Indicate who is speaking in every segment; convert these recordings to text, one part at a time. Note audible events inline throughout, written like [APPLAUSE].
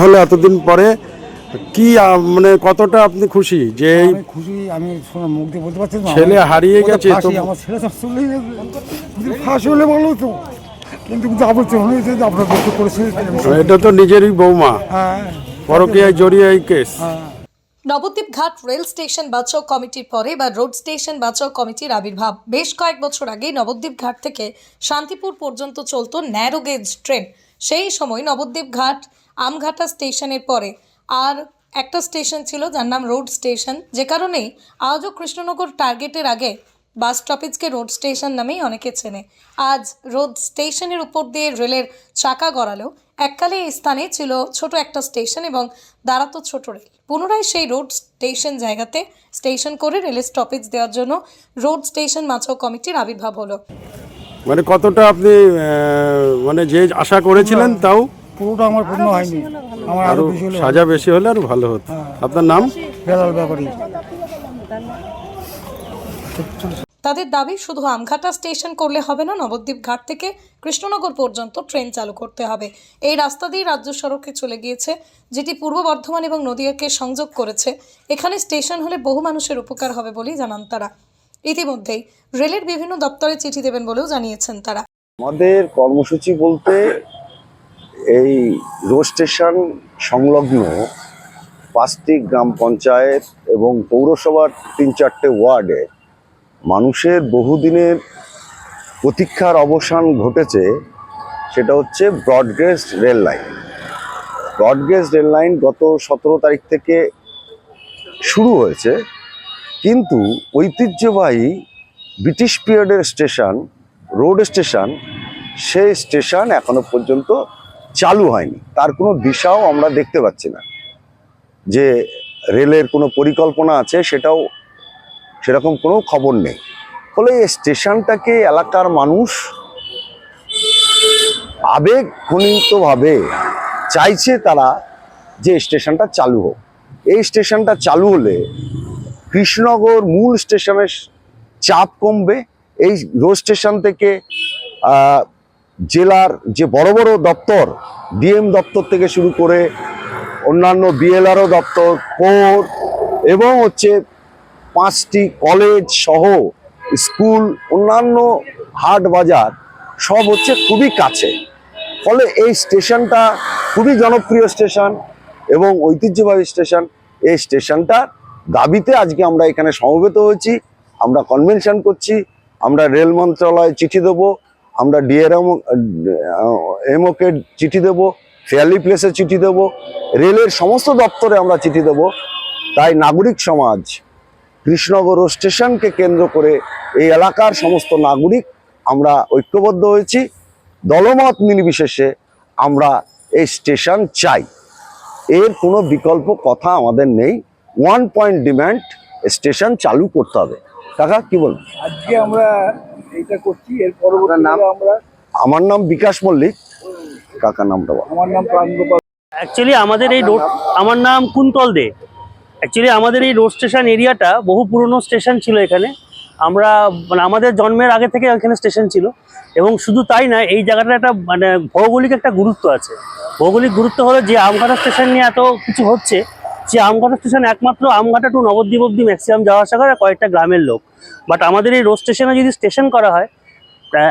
Speaker 1: হলো এতদিন পরে কি আহ, মানে কতটা আপনি খুশি যে এই
Speaker 2: আমি খুশি আমি শোনা মুখ দিয়ে বলতে পারছি না
Speaker 1: ছেলে
Speaker 2: আমার-
Speaker 1: হারিয়ে
Speaker 2: ওদের
Speaker 1: গেছে,
Speaker 2: ফাঁসি,
Speaker 1: তো-
Speaker 2: আমার ছেলে তো চলে গেছে যদি ফাঁসি হলে ভালো হতো কিন্তু আপনার দুঃখ করেছে
Speaker 1: এটা তো নিজেরই বৌমা।
Speaker 2: হ্যাঁ।
Speaker 1: পরকীয়ায় জড়িয়ে এই কেস।
Speaker 3: নবদ্বীপ ঘাট রেল স্টেশন বাঁচাও কমিটির পরে বা রোড স্টেশন বাঁচাও কমিটির আবির্ভাব। বেশ কয়েক বছর আগে নবদ্বীপ ঘাট থেকে শান্তিপুর পর্যন্ত চলতো ন্যারো গেজ ট্রেন। সেই সময় নবদ্বীপ ঘাট আমঘাটা স্টেশনের পরে। আর একটা স্টেশন ছিল যার নাম রোড স্টেশন যে কারণেই আজও কৃষ্ণনগর টার্গেটের আগে বাস স্টপেজকে রোড স্টেশন নামেই অনেকে চেনে। আজ রোড স্টেশনের উপর দিয়ে রেলের চাকা গড়ালেও এককালে এই স্থানে ছিল ছোট একটা স্টেশন এবং দাঁড়াতো ছোট রেল। পুনরায় সেই রোড স্টেশন জায়গাতে স্টেশন করে রেলের স্টপেজ দেওয়ার জন্য রোড স্টেশন মাছাও কমিটির আবির্ভাব হলো।
Speaker 1: মানে কতটা আপনি মানে যে আশা করেছিলেন তাও
Speaker 2: পুরোটা আমার পূর্ণ হয়নি। আমার আরও
Speaker 1: আরও
Speaker 2: বেশি হলে
Speaker 1: সাজা বেশি হলে আরও ভালো হতো। আপনার নাম?
Speaker 2: বেলাল ব্যাপারী।
Speaker 3: তাদের দাবি শুধু আমঘাটা স্টেশন করলে হবে না নবদ্বীপ ঘাট থেকে কৃষ্ণনগর পর্যন্ত ট্রেন চালু করতে হবে। এই রাস্তা দিয়ে রাজ্য সড়কে চলে গিয়েছে যেটি পূর্ব বর্ধমান এবং নদিয়াকে সংযোগ করেছে। এখানে স্টেশন হলে বহু মানুষের উপকার হবে বলেই জানান তারা। ইতিমধ্যেই রেলের বিভিন্ন দপ্তরে চিঠি দেবেন বলেও জানিয়েছেন তারা।
Speaker 4: আমাদের কর্মসূচি বলতে এই রোড স্টেশন সংলগ্ন পাঁচটি গ্রাম পঞ্চায়েত এবং পৌরসভার তিন চারটে ওয়ার্ডে মানুষের বহুদিনের প্রতীক্ষার অবসান ঘটেছে, সেটা হচ্ছে broad gauge rail line broad gauge rail line গত সতেরো তারিখ থেকে শুরু হয়েছে, কিন্তু ঐতিহ্যবাহী ব্রিটিশ পিরিয়ডের স্টেশন রোড স্টেশন সেই স্টেশন এখনও পর্যন্ত চালু হয়নি। তার কোনো দিশাও আমরা দেখতে পাচ্ছি না। যে রেলের কোনো পরিকল্পনা আছে সেটাও সেরকম কোনো খবর নেই। ফলে এই স্টেশনটাকে এলাকার মানুষ আবেগঘনিতভাবে চাইছে তারা যে স্টেশনটা চালু হোক। এই স্টেশনটা চালু হলে কৃষ্ণনগর মূল স্টেশনের চাপ কমবে। এই রোড স্টেশন থেকে জেলার যে বড় বড় দপ্তর, ডিএম দপ্তর থেকে শুরু করে অন্যান্য বিএলআরও দপ্তর পোর্ট এবং হচ্ছে পাঁচটি কলেজ সহ স্কুল, অন্যান্য হাট বাজার সব হচ্ছে খুবই কাছে। ফলে এই স্টেশনটা খুবই জনপ্রিয় স্টেশন এবং ঐতিহ্যবাহী স্টেশন। এই স্টেশনটা দাবিতে আজকে আমরা এখানে সমবেত হয়েছি। আমরা কনভেনশন করছি। আমরা রেল মন্ত্রণালয়ে চিঠি দেবো। আমরা ডিআরএম এমওকে চিঠি দেবো ফেয়ারলি প্লেসে চিঠি দেবো, রেলের সমস্ত দপ্তরে আমরা চিঠি দেবো। তাই নাগরিক সমাজ, কৃষ্ণনগর স্টেশনকে কেন্দ্র করে এই এলাকার সমস্ত নাগরিক আমরা ঐক্যবদ্ধ হয়েছি। দলমত নির্বিশেষে আমরা এই স্টেশন চাই। এর কোনো বিকল্প কথা আমাদের নেই। ওয়ান পয়েন্ট ডিম্যান্ড স্টেশন চালু করতে হবে। কাকা কি বলুন
Speaker 5: আজকে আমরা এটা করছি এর পরবর্তী
Speaker 4: নাম?
Speaker 5: আমরা
Speaker 4: আমার নাম বিকাশ মল্লিক। কাকা নামটা বল
Speaker 5: আমার নাম প্রাণগোপাল
Speaker 6: অ্যাকচুয়ালি আমাদের এই রোড আমার নাম কুন্তল দে। অ্যাকচুয়ালি আমাদের এই রোড স্টেশন এরিয়াটা বহু পুরনো স্টেশন ছিল এখানে। আমরা মানে আমাদের জন্মের আগে থেকে এখানে স্টেশন ছিল। এবং শুধু তাই না এই জায়গাটার একটা মানে ভৌগোলিক একটা গুরুত্ব আছে। ভৌগোলিক গুরুত্ব হলো যে আমঘাটা স্টেশন নিয়ে এত কিছু হচ্ছে যে আমঘাটা স্টেশন একমাত্র আমঘাটা টু নবদ্বীপ অব্দি ম্যাক্সিমাম যাওয়া আসা করে কয়েকটা গ্রামের লোক। বাট আমাদের এই রোড স্টেশনে যদি স্টেশন করা হয়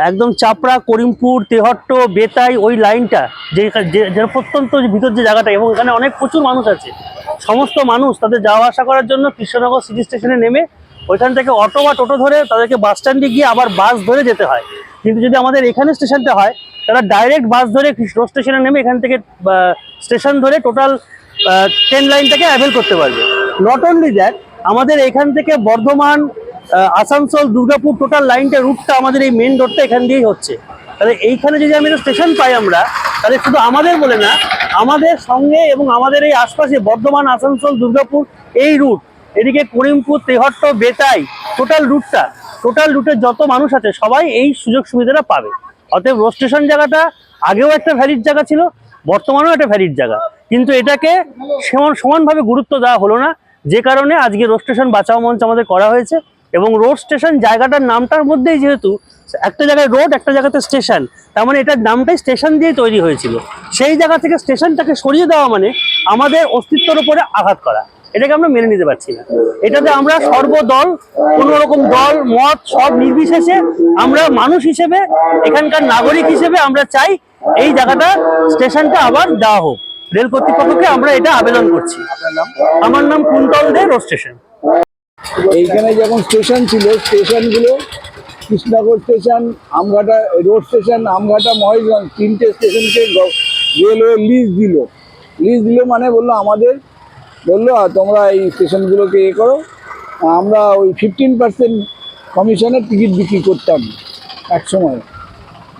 Speaker 6: একদম চাপড়া, করিমপুর, তেহট্ট, বেতাই, ওই লাইনটা যে যে- যে প্রত্যন্ত ভিতর যে জায়গাটা, এবং এখানে অনেক প্রচুর মানুষ আছে। সমস্ত মানুষ তাদের যাওয়া আসা করার জন্য কৃষ্ণনগর সিটি স্টেশনে নেমে ওইখান থেকে অটো বা টোটো ধরে তাদেরকে বাস স্ট্যান্ডে গিয়ে আবার বাস ধরে যেতে হয়। কিন্তু যদি আমাদের এখানে স্টেশনটা হয়, তারা ডাইরেক্ট বাস ধরে কৃষ্ণ স্টেশনে নেমে এখান থেকে স্টেশন ধরে টোটাল ট্রেন লাইনটাকে অ্যাভেল করতে পারবে। নট অনলি দ্যাট আমাদের এখান থেকে বর্ধমান আসানসোল, দুর্গাপুর টোটাল লাইনটা রুটটা আমাদের এই মেন রোডটা এখান দিয়েই হচ্ছে। তাহলে এইখানে যদি আমি স্টেশন পাই আমরা, তাহলে শুধু আমাদের বলে না, আমাদের সঙ্গে এবং আমাদের এই আশপাশে বর্ধমান, আসানসোল, দুর্গাপুর এই রুট এদিকে করিমপুর, তেহট্ট, বেতাই টোটাল রুটটা টোটাল রুটের যত মানুষ আছে, সবাই এই সুযোগ সুবিধাটা পাবে। অতএব রোড স্টেশন জায়গাটা আগেও একটা ভ্যালিড জায়গা ছিল বর্তমানেও একটা ভ্যালিড জায়গা। কিন্তু এটাকে সমান সমানভাবে গুরুত্ব দেওয়া হলো না। যে কারণে আজকে রোড স্টেশন বাঁচাও মঞ্চ আমাদের করা হয়েছে এবং রোড স্টেশন জায়গাটার নামটার মধ্যেই যেহেতু একটা জায়গায় রোড একটা জায়গাতে স্টেশন তার মানে এটার নামটাই স্টেশন দিয়ে তৈরি হয়েছিল। সেই জায়গা থেকে স্টেশনটাকে সরিয়ে দেওয়া মানে আমাদের অস্তিত্বর উপরে আঘাত করা। এটাকে আমরা মেনে নিতে পারছি না। এটাতে আমরা সর্বদল কোনো রকম দল মত সব নির্বিশেষে আমরা মানুষ হিসেবে এখানকার নাগরিক হিসেবে আমরা চাই এই জায়গাটা স্টেশনটা আবার দেওয়া হোক। রেল কর্তৃপক্ষকে আমরা এটা আবেদন করছি। আমার নাম কুন্তল দে রোড স্টেশন।
Speaker 5: এইখানে যখন স্টেশন ছিল স্টেশনগুলো Krishnanagar station Amghata road station Amghata Maheshganj তিনটে স্টেশনকে রেলওয়ে লিজ দিল। লিজ দিল মানে বলল আমাদের বলল "আর তোমরা এই স্টেশনগুলোকে এ করো। আমরা ওই ফিফটিন পার্সেন্ট কমিশনের টিকিট বিক্রি করতাম এক সময়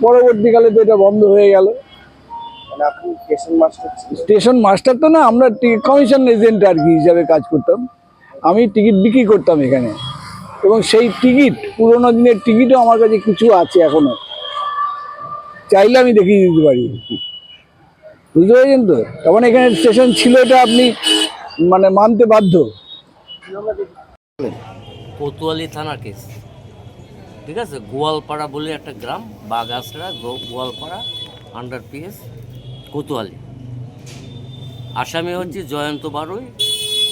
Speaker 5: পরবর্তীকালে তো এটা বন্ধ হয়ে গেল। স্টেশন মাস্টার তো না আমরা কমিশন এজেন্ট আর কি হিসাবে কাজ করতাম। আমি টিকিট বিক্রি করতাম এখানে। এবং সেই টিকিট পুরোনো দিনের টিকিটও আমার কাছে কিছু আছে এখনও। চাইলে আমি দেখিয়ে দিতে পারি। বুঝতে পেরেছেন তো? তখন এখানে স্টেশন ছিল এটা আপনি মানে মানতে বাধ্য।
Speaker 7: কোতোয়ালি থানার কেস। ঠিক আছে? গোয়ালপাড়া বলে একটা গ্রাম বাগাসড়া গো- গোয়ালপাড়া আন্ডার পিএস কোতোয়ালি। আসামি হচ্ছে জয়ন্ত বারুই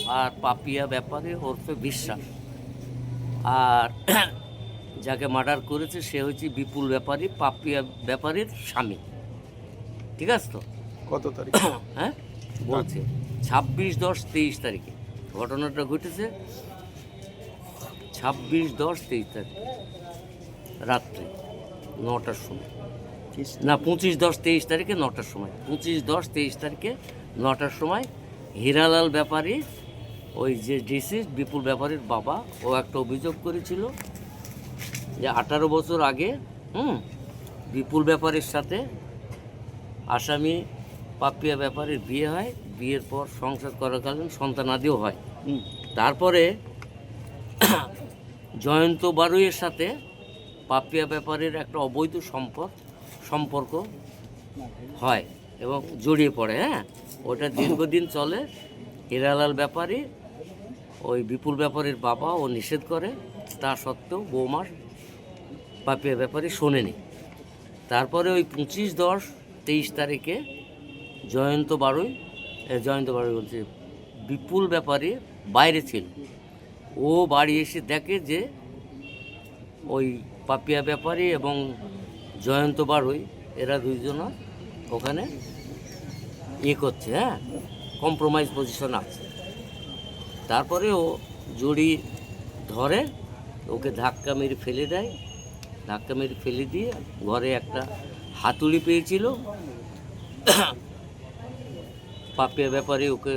Speaker 7: আর পাপিয়া ব্যাপারী ওরফে বিশ্বাস। আর [CLEARS THROAT] যাকে মার্ডার করেছে সে হচ্ছে বিপুল ব্যাপারী পাপিয়া ব্যাপারীর স্বামী। ঠিক আছে তো?
Speaker 1: কত তারিখ? [CLEARS THROAT]
Speaker 7: হ্যাঁ? বলছি। ছাব্বিশ দশ তেইশ তারিখে। ঘটনাটা ঘটেছে ছাব্বিশ দশ তেইশ তারিখ রাত্রে নটার সময়। না পঁচিশ দশ তেইশ তারিখে নটার সময়। পঁচিশ দশ তেইশ তারিখে নটার সময় হীরালাল ব্যাপারী ওই যে ডিসিস বিপুল ব্যাপারীর বাবা ও একটা অভিযোগ করেছিল যে আঠারো বছর আগে হুম বিপুল ব্যাপারীর সাথে আসামি পাপিয়া ব্যাপারীর বিয়ে হয়। বিয়ের পর সংসার করাকালীন সন্তানাদিও হয়। তারপরে জয়ন্ত বারুইয়ের সাথে পাপিয়া ব্যাপারের একটা অবৈধ সম্পদ সম্পর্ক হয় এবং জড়িয়ে পড়ে হ্যাঁ? ওটা দীর্ঘদিন চলে। হিরালাল ব্যাপারী ওই বিপুল ব্যাপারীর বাবা ও নিষেধ করে। তা সত্ত্বেও বৌমার পাপিয়া ব্যাপারী শোনেনি। তারপরে ওই পঁচিশ দশ তেইশ তারিখে জয়ন্ত বারুই জয়ন্ত বারুই বলছে, বিপুল ব্যাপারী বাইরে ছিল। ও বাড়ি এসে দেখে যে ওই পাপিয়া ব্যাপারী এবং জয়ন্ত বারুই, এরা দুইজনা ওখানে ইয়ে করছে হ্যাঁ? কম্প্রোমাইজ পজিশন আছে। তারপরে ও জড়ি ধরে, ওকে ধাক্কা মেরে ফেলে দেয়। ধাক্কা মেরে ফেলে দিয়ে ঘরে একটা হাতুড়ি পেয়েছিল। পাপিয়া ব্যাপারে ওকে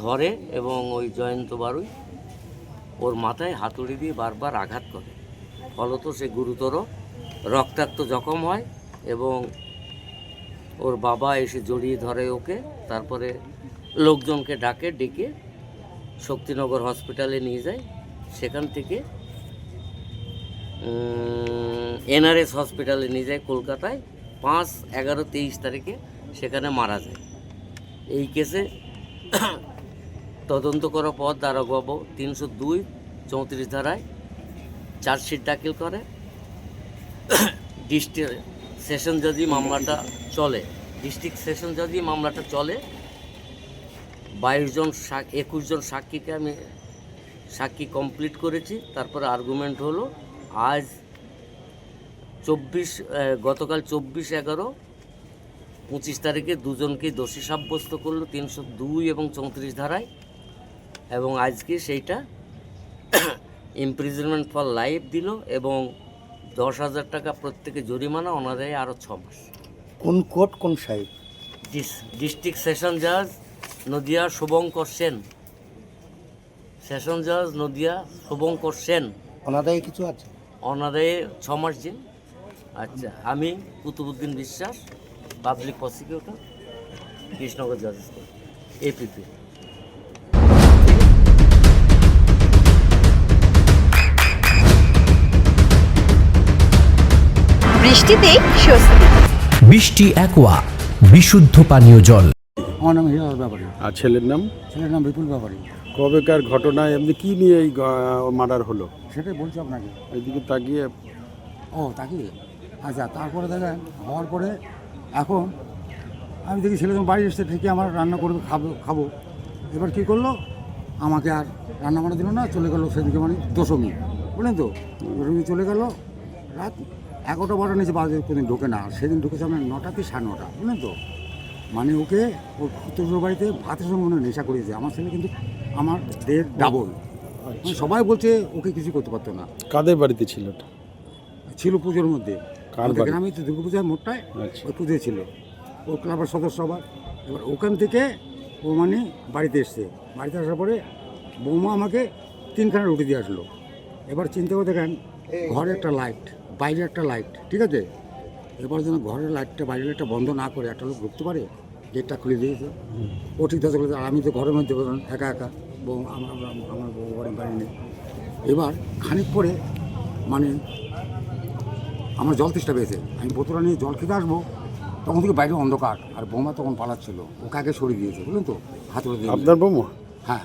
Speaker 7: ধরে এবং ওই জয়ন্ত বারুই ওর মাথায় হাতুড়ি দিয়ে বারবার আঘাত করে। ফলত সে গুরুতর রক্তাক্ত জখম হয় এবং ওর বাবা এসে জড়িয়ে ধরে ওকে। তারপরে লোকজনকে ডাকে, ডেকে শক্তিনগর হসপিটালে নিয়ে যায়। সেখান থেকে এনআরএস হসপিটালে নিয়ে যায় কলকাতায়। পাঁচ এগারো তেইশ তারিখে সেখানে মারা যায়। এই কেসে তদন্ত করার পর দারোগাবু তিনশো দুই চৌত্রিশ ধারায় চার্জশিট দাখিল করে। ডিস্ট্রিক্ট সেশন যদি মামলাটা চলে। ডিস্ট্রিক্ট সেশন যদি মামলাটা চলে। বাইশ জন একুশ জন সাক্ষীকে আমি সাক্ষী কমপ্লিট করেছি। তারপরে আর্গুমেন্ট হলো, আজ চব্বিশ গতকাল চব্বিশ এগারো পঁচিশ তারিখে দুজনকে দোষী সাব্যস্ত করল তিনশো দুই এবং চৌত্রিশ ধারায়। এবং আজকে সেইটা ইমপ্রিজনমেন্ট ফর লাইফ দিল এবং দশ হাজার টাকা প্রত্যেকে জরিমানা ওনাদের আরও ছ মাস।
Speaker 8: কোন কোর্ট কোন সাহেব?
Speaker 7: ডিস্ট্রিক্ট সেশন জাজ নদিয়া শুভঙ্কর সেন। সেশন জাজ নদিয়া শুভঙ্কর সেন।
Speaker 8: অনাদায়ে কিছু আছে?
Speaker 7: অনাদায়ে ছ মাস দিন আচ্ছা আমি কুতুবুদ্দিন বিশ্বাস। পাবলিক প্রসিকিউটর কৃষ্ণনগর জাজেস এপিপি
Speaker 9: বৃষ্টিতেই স্বস্তি।
Speaker 10: বৃষ্টি একোয়া বিশুদ্ধ পানীয় জল।
Speaker 8: আমার নাম হিরাল ব্যাপারী।
Speaker 1: আর ছেলের নাম?
Speaker 8: ছেলের নাম বিপুল ব্যাপারী।
Speaker 1: কবেকার ঘটনায় এমনি কি নিয়ে এই মার্ডার হলো?
Speaker 8: সেটাই বলছি আপনাকে।
Speaker 1: এইদিকে তাকিয়ে
Speaker 8: ও তাকে আচ্ছা তারপরে দেখেন হওয়ার পরে এখন আমি দেখি ছেলে যখন বাড়ি এসছে ঠিকই আমার রান্না করবে খাব খাব। এবার কী করল? আমাকে আর রান্না বান্না দিল না চলে গেলো সেদিকে মানে দশমী বুঝলেন তো? দশমী চলে গেলো রাত এগারোটা বারোটা নিচে বাজে কোনোদিন ঢোকে না। আর সেদিন ঢুকেছে আমার নটাতে সাড়ে নটা বুঝলেন তো? মানে ওকে ওর শ্বশুর বাড়িতে ভাতের সঙ্গে মনে নেশা করিয়েছে। আমার ছেলে কিন্তু আমার দেড় ডাবল মানে সবাই বলছে ওকে কিছু করতে পারতো না।
Speaker 1: কাদের বাড়িতে ছিল
Speaker 8: ছিল পুজোর মধ্যে।
Speaker 1: কার বাড়ি?
Speaker 8: গ্রামে তো দুর্গা পূজার মোটটায়
Speaker 1: আচ্ছা।
Speaker 8: ওই পুজো ছিল। ও ক্লাবের সদস্য আবার। এবার ওখান থেকে ও মানে বাড়িতে এসছে। বাড়িতে আসার পরে বৌমা আমাকে তিনখানা রুটি দিয়ে আসলো। এবার চিন্তা করে দেখেন ঘরে একটা লাইট বাইরে একটা লাইট ঠিক আছে? এবার যেন ঘরের লাইটটা বাইরের লাইটটা বন্ধ না করে একটা লোক ঢুকতে পারে গেটটা খুলে দিয়েছে। ও ঠিক আছে আর আমি তো ঘরের মধ্যে বললাম, একা একা। বউ আমার আমার- বউ বাড়ি বাড়ি নেই। এবার খানিক পরে মানে আমার জল তেষ্টা পেয়েছে। আমি বোতলটা নিয়ে জল খেতে আসব তখন থেকে বাইরে অন্ধকার আর বোমা তখন পালাচ্ছিল। ওকে আগে সরিয়ে দিয়েছে বুঝলেন তো? হাতে
Speaker 1: আপনার বৌমা?
Speaker 8: হ্যাঁ।